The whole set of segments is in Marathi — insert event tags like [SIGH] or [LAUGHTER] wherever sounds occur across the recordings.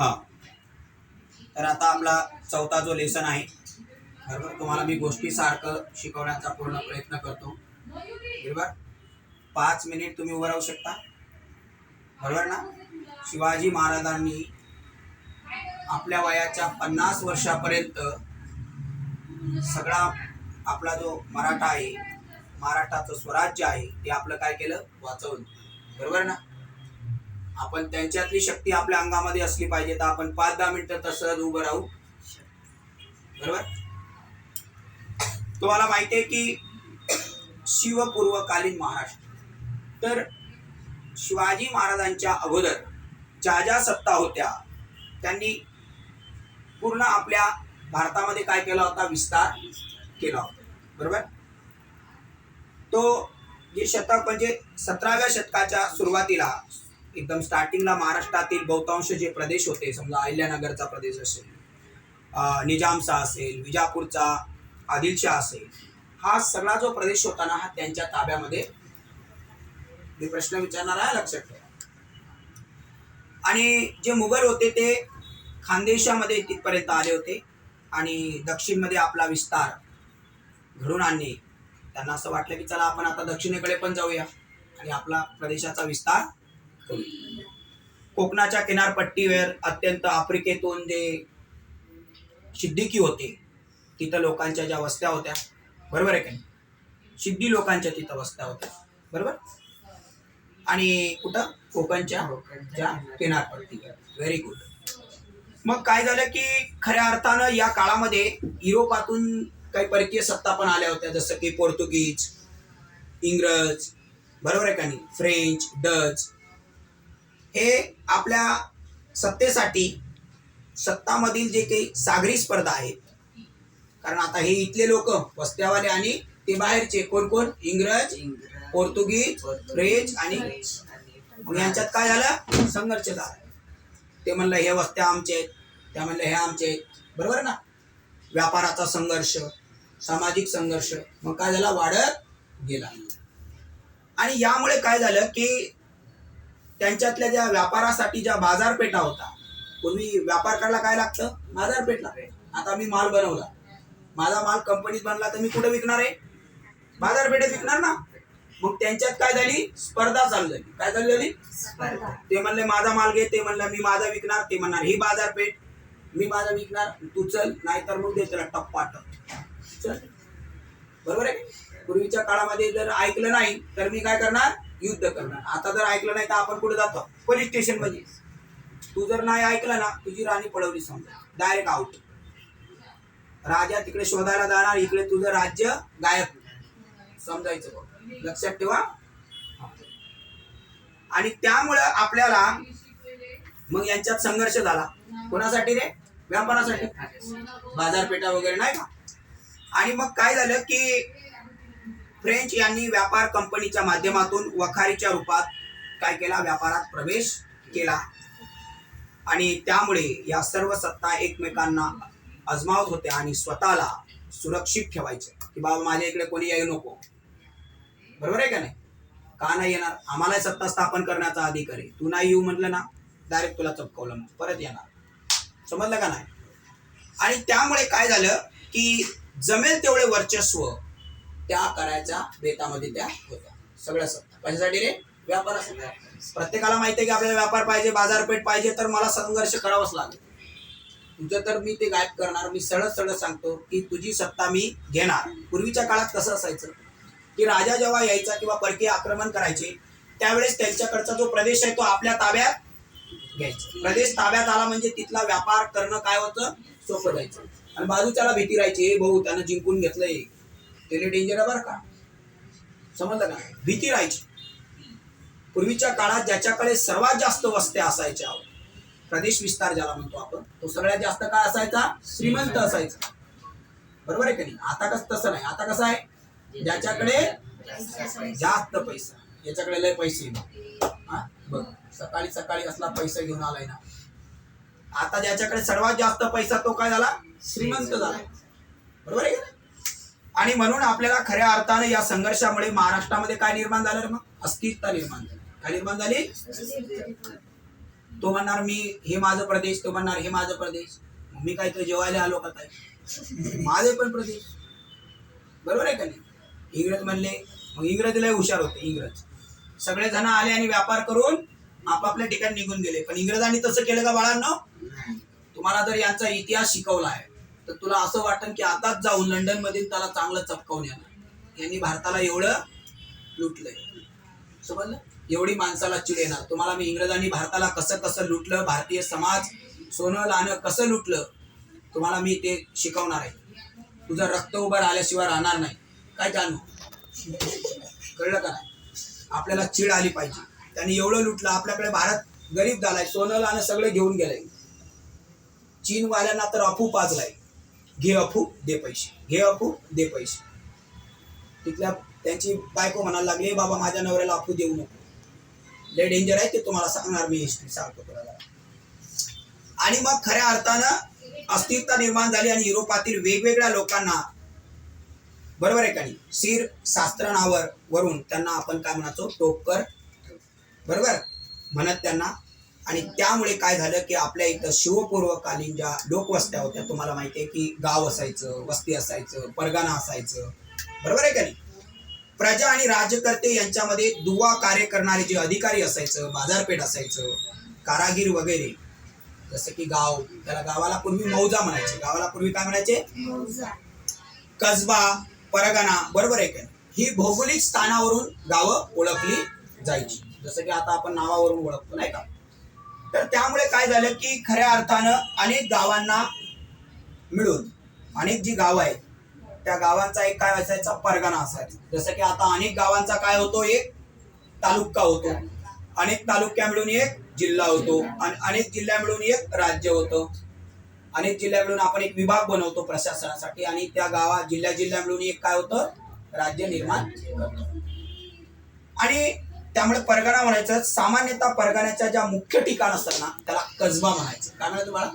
हा. तर आता आपला चौथा जो लेसन आहे बरोबर? तुम्हाला मी गोष्टी सारखं शिकवण्याचा पूर्ण प्रयत्न करतो. बरोबर? पाच मिनिट तुम्ही उभं राहू शकता. बरोबर ना? शिवाजी महाराजांनी आपल्या वयाच्या पन्नास वर्षापर्यंत सगळा आपला जो मराठा आहे महाराष्ट्राचं स्वराज्य आहे ते आपलं काय केलं? वाचवलं. बरोबर ना? आपण त्यांच्यातली शक्ती आपल्या अंगामध्ये असली पाहिजे तर आपण पाच दहा मिनिटं तर सहज उभं राहू बरोबर? तुम्हाला माहिती आहे की शिवपूर्वकालीन महाराष्ट्र. तर शिवाजी महाराजांच्या अगोदर ज्या ज्या सत्ता होत्या त्यांनी पूर्ण आपल्या भारतामध्ये काय केला होता? विस्तार केला होता. बरोबर? तो जे शतक म्हणजे सतराव्या शतकाच्या सुरुवातीला एकदम स्टार्टिंगला महाराष्ट्रातील बहुतांश जे प्रदेश होते समजा अहिल्यानगरचा प्रदेश असेल निजामचा असेल विजापूरचा आदिलशाह असेल हा सगळा जो प्रदेश होता ना हा त्यांच्या ताब्यामध्ये मी प्रश्न विचारणार आहे लक्षात ठेवा. आणि जे मुघल होते ते खानदेशामध्ये तिथपर्यंत आले होते आणि दक्षिणमध्ये आपला विस्तार घडून आणणे त्यांना असं वाटलं की चला आपण आता दक्षिणेकडे पण जाऊया आणि आपला प्रदेशाचा विस्तार कोकणाच्या किनारपट्टीवर अत्यंत आफ्रिकेतून जे सिद्दीकी होते तिथं लोकांच्या ज्या वस्त्या होत्या बरोबर आहे का नाही? सिद्धी लोकांच्या तिथं वस्त्या होत्या बरोबर? आणि कुठं? कोकणच्या ज्या किनारपट्टीवर. व्हेरी गुड मग काय झालं की खऱ्या अर्थानं या काळामध्ये युरोपातून काही परकीय सत्ता पण आल्या होत्या जसं की पोर्तुगीज इंग्रज बरोबर आहे का नाही? फ्रेंच डच हे आपल्या सत्तेसाठी सत्तामधील जे काही सागरी स्पर्धा आहेत. कारण आता हे इथले लोक वस्त्यावाले आणि ते बाहेरचे कोण कोण? इंग्रज पोर्तुगीज फ्रेंच आणि मग यांच्यात काय झालं? संघर्ष झाला. ते म्हणलं हे वस्त्या आमचे आहेत. त्या म्हणलं हे आमचे आहेत. बरोबर ना? व्यापाराचा संघर्ष सामाजिक संघर्ष मग काय झाला? वाढत गेला. आणि यामुळे काय झालं की त्यांच्यातल्या ज्या व्यापारासाठी ज्या बाजारपेठा होता पूर्वी व्यापार करायला काय लागतं? बाजारपेठ. लागते आता मी माल बनवला. माझा माल कंपनीत बनला तर मी कुठे विकणार आहे? बाजारपेठेत विकणार ना? मग त्यांच्यात काय झाली? स्पर्धा चालू झाली. काय चालू झाली? ते म्हणले माझा माल घे. ते म्हणलं मी माझा विकणार. ते म्हणणार ही बाजारपेठ. मी माझा विकणार. तू चल नाहीतर मग दे त्याला टप्पा टप चल. बरोबर आहे पूर्वीच्या काळामध्ये जर ऐकलं नाही तर मी काय करणार? युद्ध करणार. आता जर ऐकलं नाही तर आपण कुठे जातो? पोलीस स्टेशनमध्ये. तू जर नाही ऐकलं ना तुझी राणी पळवली समजा. डायरेक्ट आउट राजा तिकडे शोधायला जाणार इकडे तुझं राज्य गायब समजायचं बघ. लक्षात ठेवा. आणि त्यामुळं आपल्याला मग यांच्यात संघर्ष झाला. कोणासाठी रे? व्यापारासाठी. बाजारपेठा वगैरे नाही का? आणि मग काय झालं की फ्रेंच यांनी व्यापार कंपनीच्या माध्यमातून वखारीच्या रूपात काय केला? व्यापारात प्रवेश केला. आणि त्यामुळे या सर्व सत्ता एकमेकांना अजमावत होत्या आणि स्वतःला सुरक्षित ठेवायचे. की बाबा माझ्या इकडे कोणी येऊ नको. बरोबर आहे का नाही? का नाही येणार? आम्हाला सत्ता स्थापन करण्याचा अधिकार आहे. तू नाही येऊ म्हटलं ना डायरेक्ट तुला चपकवलं मग परत येणार. समजलं का नाही? आणि त्यामुळे काय झालं की जमेल तेवढे वर्चस्व त्या करायच्या बेतामध्ये त्या होत्या. सगळ्या सत्ता. कशासाठी रे? व्यापार प्रत्येकाला माहिती आहे की आपल्याला व्यापार पाहिजे बाजारपेठ पाहिजे तर मला संघर्ष करावाच लागेल. तुझं तर मी ते गायब करणार. मी सरळ सरळ सांगतो की तुझी सत्ता मी घेणार. पूर्वीच्या काळात कसं असायचं? की राजा जेव्हा यायचा किंवा परकीय आक्रमण करायचे त्यावेळेस त्यांच्याकडचा जो प्रदेश आहे तो आपल्या ताब्यात घ्यायचा. प्रदेश ताब्यात आला म्हणजे तिथला व्यापार करणं काय होतं? सोपं जायचं. आणि बाजूच्याला भीती राहायची हे भाऊ त्यानं जिंकून घेतलंय. त्याला डेंजर आहे बरं का? समजलं का? भीती राहायची. पूर्वीच्या काळात ज्याच्याकडे सर्वात जास्त वस्त्या असायच्या प्रदेश विस्तार ज्याला म्हणतो आपण तो सगळ्यात जास्त काय असायचा? श्रीमंत असायचा. बरोबर आहे का नाही? आता कसं तसं नाही. आता कसं आहे? ज्याच्याकडे जास्त पैसा याच्याकडे लय पैसे हा? बघ सकाळी सकाळी असला पैसा घेऊन आलाय ना. आता ज्याच्याकडे सर्वात जास्त पैसा तो काय झाला? श्रीमंत झाला. बरोबर आहे का आणि म्हणून आपल्याला खऱ्या अर्थाने या संघर्षामुळे महाराष्ट्रामध्ये काय निर्माण झालं मग? अस्थिरता निर्माण झाली. काय निर्माण झाली? तो म्हणणार मी हे माझं प्रदेश तो म्हणणार हे माझं प्रदेश. मग मी काय तो जेवायला आलो का काय माझे पण प्रदेश. बरोबर आहे का नाही? इंग्रज म्हणले मग इंग्रजीला हुशार होते इंग्रज. सगळे जण आले आणि व्यापार करून आपापल्या ठिकाणी निघून गेले. पण इंग्रजांनी तसं केलं का बाळांनो? तुम्हाला जर यांचा इतिहास शिकवला आहे. तर तुला असं वाटेल की आताच जाऊन लंडनमध्ये त्याला चांगलं चपकावून येणार. यांनी भारताला एवढं लुटलंय. समजलं? एवढी माणसाला चिड येणार. तुम्हाला मी इंग्रजांनी भारताला कसं कसं लुटलं भारतीय समाज सोनं लाणं कसं लुटलं तुम्हाला मी ते शिकवणार आहे. तुझं रक्त उभं राहिल्याशिवाय राहणार नाही. काय जाणू कळलं का नाही? आपल्याला चिड आली पाहिजे. त्यांनी एवढं लुटलं आपल्याकडे भारत गरीब झालाय सोनं लाणं सगळं घेऊन गेलंय. चीनवाल्यांना तर अफू पाजलाय घे अफू दे पैसे. घे अफू दे पैसे. तिथल्या त्यांची बायको म्हणायला लागली बाबा माझ्या नवऱ्याला अफू देऊ नको. लय डेंजर आहे ते तुम्हाला सांगणार मी हिस्ट्री सांगतो तुम्हाला. आणि मग खऱ्या अर्थानं अस्थिरता निर्माण झाली आणि युरोपातील वेगवेगळ्या लोकांना बरोबर आहे का नाही? सीर शास्त्रणावर वरून त्यांना आपण काय म्हणायचो? टोकर बरोबर? म्हणत त्यांना आणि त्यामुळे काय झालं की आपल्या इथं शिवपूर्वकालीन ज्या लोकवस्त्या होत्या तुम्हाला माहिती आहे की गाव असायचं वस्ती असायचं परगाणा असायचं. बरोबर आहे का नाही? प्रजा आणि राज्यकर्ते यांच्यामध्ये दुवा कार्य करणारे जे अधिकारी असायचं बाजारपेठ असायचं कारागीर वगैरे जसं की गाव त्याला गावाला पूर्वी मौजा म्हणायचे. गावाला पूर्वी काय म्हणायचे? कसबा परगणा बरोबर आहे का ही भौगोलिक स्थानावरून गावं ओळखली जायची. जसं की आता आपण नावावरून ओळखतो नाही का? तर त्यामुळे काय झालं की खऱ्या अर्थानं अनेक गावांना मिळून अनेक जी गावं आहेत त्या गावांचा एक काय असायचा परगणा असायचा. जसं की आता अनेक गावांचा काय होतो एक तालुका होतो. अनेक तालुक्या मिळून एक जिल्हा होतो आणि अनेक जिल्ह्या मिळून एक राज्य होतं. अनेक जिल्ह्या मिळून आपण एक विभाग बनवतो प्रशासनासाठी आणि त्या गावा जिल्ह्या जिल्ह्या मिळून एक काय होतं राज्य निर्माण करतो. आणि त्यामुळे परगणा म्हणायचं सामान्यतः परगण्याच्या ज्या मुख्य ठिकाण असतात ना त्याला कसबा म्हणायचं. काय म्हणायचं तुम्हाला?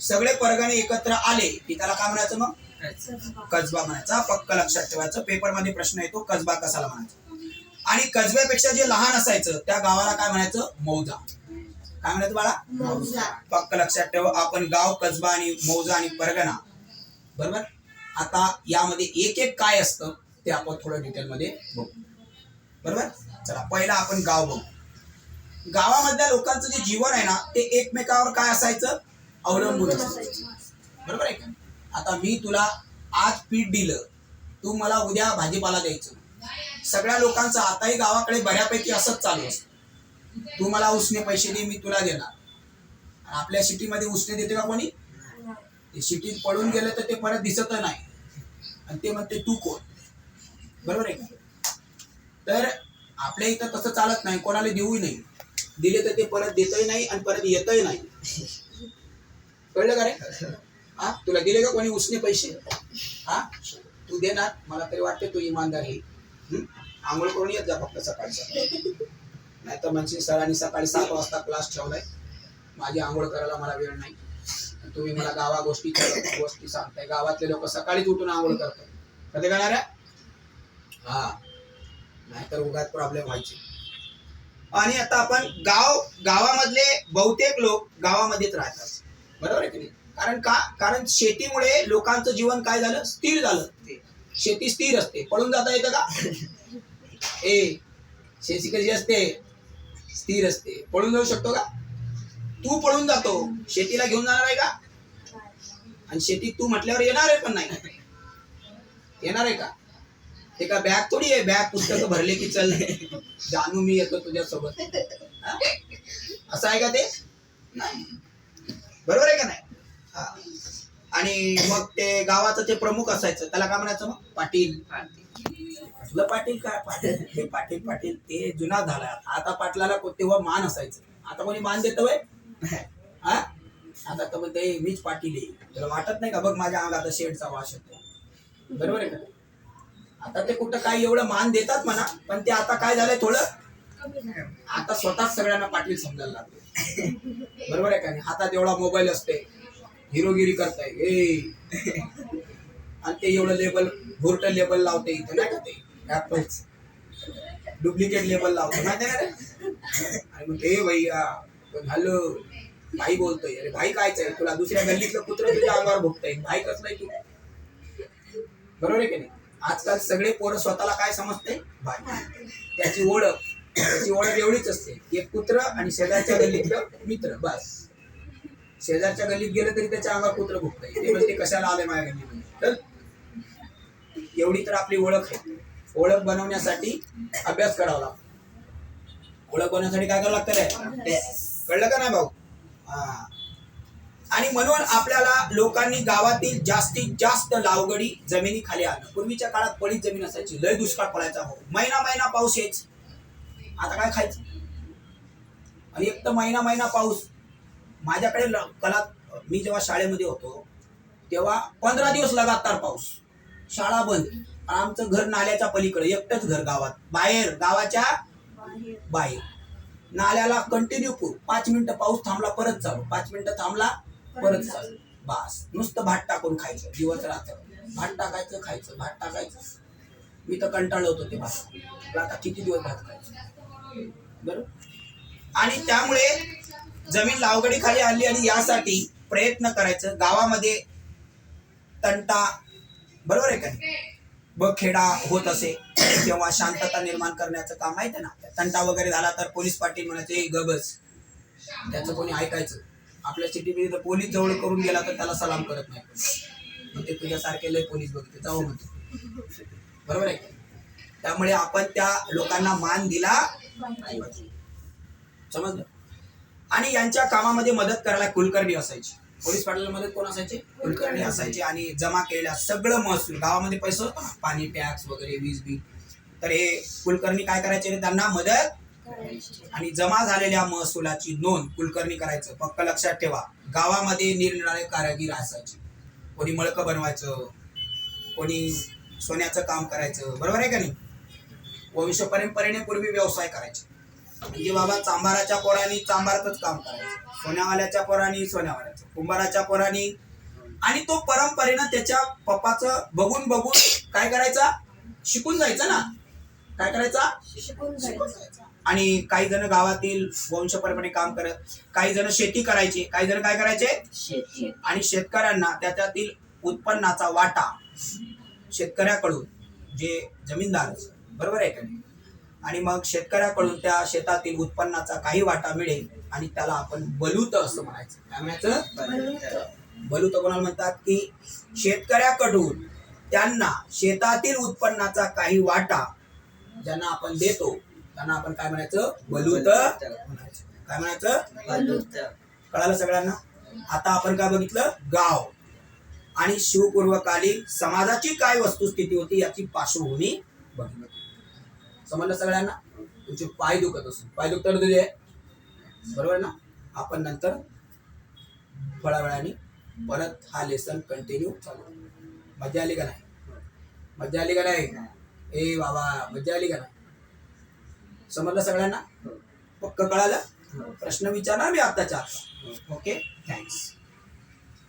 सगळे परगणे एकत्र आले की त्याला काय म्हणायचं मग? कसबा. म्हणायचा. पक्क लक्षात ठेवायचं. पेपरमध्ये प्रश्न येतो कसबा कसाला म्हणायचा? आणि कसब्यापेक्षा जे लहान असायचं त्या गावाला काय म्हणायचं? मौजा. काय म्हणायचं बाळा पक्क लक्षात ठेव आपण गाव कसबा आणि मौजा आणि परगणा. बरोबर? आता यामध्ये एक एक काय असतं ते आपण थोडं डिटेलमध्ये बघू. बरोबर? चला पहिला आपण गाव बघू. गावामधल्या लोकांचं जे जीवन आहे ना ते एकमेकावर काय असायचं? अवलंबून असायचं. बरोबर आहे का? आता मी तुला आज पीठ दिलं. तू मला उद्या भाजीपाला द्यायचं. सगळ्या लोकांचं आताही गावाकडे बऱ्यापैकी असंच चालू असतं. तू मला उसने पैसे दे मी तुला देणार. आणि आपल्या सिटीमध्ये उसने देते का कोणी? ते सिटीत पळून गेलं तर ते परत दिसत नाही. आणि ते म्हणते तू कोण? बरोबर आहे का? तर आपल्या इथं तसं चालत नाही. कोणाला देऊही नाही. दिले तर ते परत देतही नाही आणि परत येतही नाही. कळलं का रे? हा? तुला दिले का कोणी उसने पैसे? हा? तू देणार. मला तरी वाटते तू इमानदार आहे. आंघोळ करून येत जा फक्त सकाळचं नाही तर म्हणजे सरांनी सकाळी सात वाजता क्लास ठेवलाय. माझी आंघोळ करायला मला वेळ नाही. तुम्ही मला गावा गोष्टी गोष्टी सांगताय. गावातले लोक सकाळीच उठून आंघोळ करतात. कधी करणार आहे? हा. नाहीतर उगाच प्रॉब्लेम व्हायचे. आणि आता आपण गाव गावामधले बहुतेक लोक गावामध्येच राहतात. बरोबर आहे की नाही? कारण का? कारण शेतीमुळे लोकांचं जीवन काय झालं? स्थिर झालं. शेती स्थिर असते. पळून जाता येतं का? [LAUGHS] ए शेती कशी असते? स्थिर असते. पळून जाऊ शकतो का? तू पळून जातो. शेतीला घेऊन जाणार आहे का? आणि शेती तू म्हटल्यावर येणार आहे पण नाही. येणार आहे का? ते का बॅग थोडी आहे बॅग पुस्तक भरले की चल. जानू मी येतो तुझ्यासोबत. असं आहे का ते? नाही. बरोबर आहे का नाही? आणि मग ते गावाचं ते प्रमुख असायचं. त्याला काय म्हणायचं मग? पाटील. तुला पाटील काय? पाटील हे पाटील पाटील ते जुना झाला. आता पाटलाला को- तेव्हा मान असायचं. आता कोणी मान देत वय? हा? आता तर म्हणते मीच पाटील आहे. तुला वाटत नाही का? बघ माझ्या अंगात शेडचा वास येतो. बरोबर आहे का? आता ते कुठं काही एवढं मान देतात म्हणा पण ते आता काय झालंय थोडं? आता स्वतःच सगळ्यांना पाटील समजायला लागले. बरोबर आहे का नाही? हातात एवढा मोबाईल असते हिरोगिरी करताय ए. आणि ते एवढं लेबल भोरट लेबल लावते इथं नाही का ते? ऍपल्स डुप्लिकेट लेबल लावतो माहिती ना रे? आणि मग हे भैया पण हॅलो भाई बोलतोय. अरे भाई कायच आहे तुला दुसऱ्या गल्लीतलं कुत्र तुझ्या अंगावर भोगतंय भाई कसलाय तू? बरोबर आहे की नाही? आजकाल सगळे पोरं स्वतःला काय समजते? त्याची ओळख. त्याची ओळख एवढीच असते. एक कुत्र आणि शेजारच्या गल्लीतलं मित्र बस. शेजारच्या गल्लीत गेलं तरी त्याच्या अंगावर कुत्र भुकतंय ते म्हणते कशाला आले माझ्या गल्लीत तर एवढी तर आपली ओळख आहे. ओळख बनवण्यासाठी अभ्यास करावा लागतो. ओळख बनवण्यासाठी काय करावं लागतं रे? कळलं का नाही भाऊ? हा. आणि म्हणून आपल्याला लोकांनी गावातील जास्तीत जास्त लावगडी जमिनी खाली आणलं. पूर्वीच्या काळात पडीत जमीन असायची. लय दुष्काळ पडायचा हो. महिना महिना पाऊस यायच. आता काय खायचं? आणि एक तर महिना महिना पाऊस. माझ्याकडे ल- कला मी जेव्हा शाळेमध्ये होतो तेव्हा पंधरा दिवस लगातार पाऊस. शाळा बंद. आमचं घर नाल्याच्या पलीकडे एकटंच घर गावात. बाहेर गावाच्या बाहेर. नाल्याला कंटिन्यू पूर. पाच मिनिटं पाऊस थांबला परत चालू. पाच मिनिटं थांबला परत चालू. बास. नुसतं भात टाकून खायचं. दिवस रात्र. भात टाकायचं खायचं. भात टाकायचं. मी तर कंटाळलो होतो ते भात. आता किती दिवस भात खायचं? बरोबर आणि त्यामुळे जमीन लावगडी खाली आली आणि यासाठी प्रयत्न करायचं. गावामध्ये तंटा बरोबर आहे का नाही? बखेडा होत असे. तेव्हा शांतता निर्माण करण्याचं काम आहे ना. तंटा वगैरे झाला तर पोलीस पाटील म्हणायचे "ए, गबस त्याचं कोणी ऐकायचं? आपल्या सिटीमध्ये जर पोलीस जवळ करून गेला तर त्याला सलाम करत नाही. मग ते तुझ्यासारखे लय पोलीस बघते जाऊ म्हणतो बरोबर आहे त्यामुळे आपण त्या लोकांना मान दिला. समजलं? आणि यांच्या कामामध्ये मदत करायला कुलकर्णी असायची. पोलीस पाटलाला मदत कोण असायचे? कुलकर्णी असायचे. आणि जमा केलेल्या सगळं महसूल गावामध्ये पैसे होतं पाणी टॅक्स वगैरे वीज बिल. तर हे कुलकर्णी काय करायचे त्यांना मदत आणि जमा झालेल्या महसुलाची नोंद कुलकर्णी करायचं. फक्त लक्षात ठेवा. गावामध्ये निरनिराळे कारागीर असायचे. कोणी मळकं बनवायचं कोणी सोन्याचं काम करायचं. बरोबर आहे का नाही? वंश परंपरेने पूर्वी व्यवसाय करायचे. म्हणजे बाबा चांभाराच्या पोरांनी चांभारातच काम करायचं. सोन्यावाल्याच्या पोरांनी सोन्यावाल्याचं. कुंभाराच्या पोरांनी आणि तो परंपरेनं त्याच्या पप्पाचं बघून बघून काय करायचा? शिकून जायचं ना? काय करायचा? शिकून जायचं. आणि काही जण गावातील वंश परंपरे काम करत काही जण शेती करायचे काही जण काय करायचे? आणि शेतकऱ्यांना त्याच्यातील उत्पन्नाचा वाटा शेतकऱ्याकडून जे जमीनदार बरोबर आहे का? आणि मग शेतकऱ्याकडून त्या शेतातील उत्पन्नाचा काही वाटा मिळेल आणि त्याला आपण बलूत असं म्हणायचं. काय म्हणायचं? बलूत कोणाला म्हणतात की शेतकऱ्याकडून त्यांना शेतातील उत्पन्नाचा काही वाटा ज्यांना आपण देतो त्यांना आपण काय म्हणायचं? बलूत म्हणायचं काय म्हणायचं? कळालं सगळ्यांना? आता आपण काय बघितलं? गाव. आणि शिवपूर्वकालीन समाजाची काय वस्तुस्थिती होती याची पार्श्वभूमी बघितली. समजलं सगळ्यांना? तुमचे पाय दुखत असून. पाय दुखत तुझे. बरोबर ना? आपण नंतर थोड्या वेळाने परत हा लेसन कंटिन्यू चालू मजा आली का नाही? मजा आली का नाही? ए बाबा मजा आली का नाही? समजलं सगळ्यांना? पक्क कळालं? प्रश्न विचारणार मी आत्ताच्या आता ओके थँक्स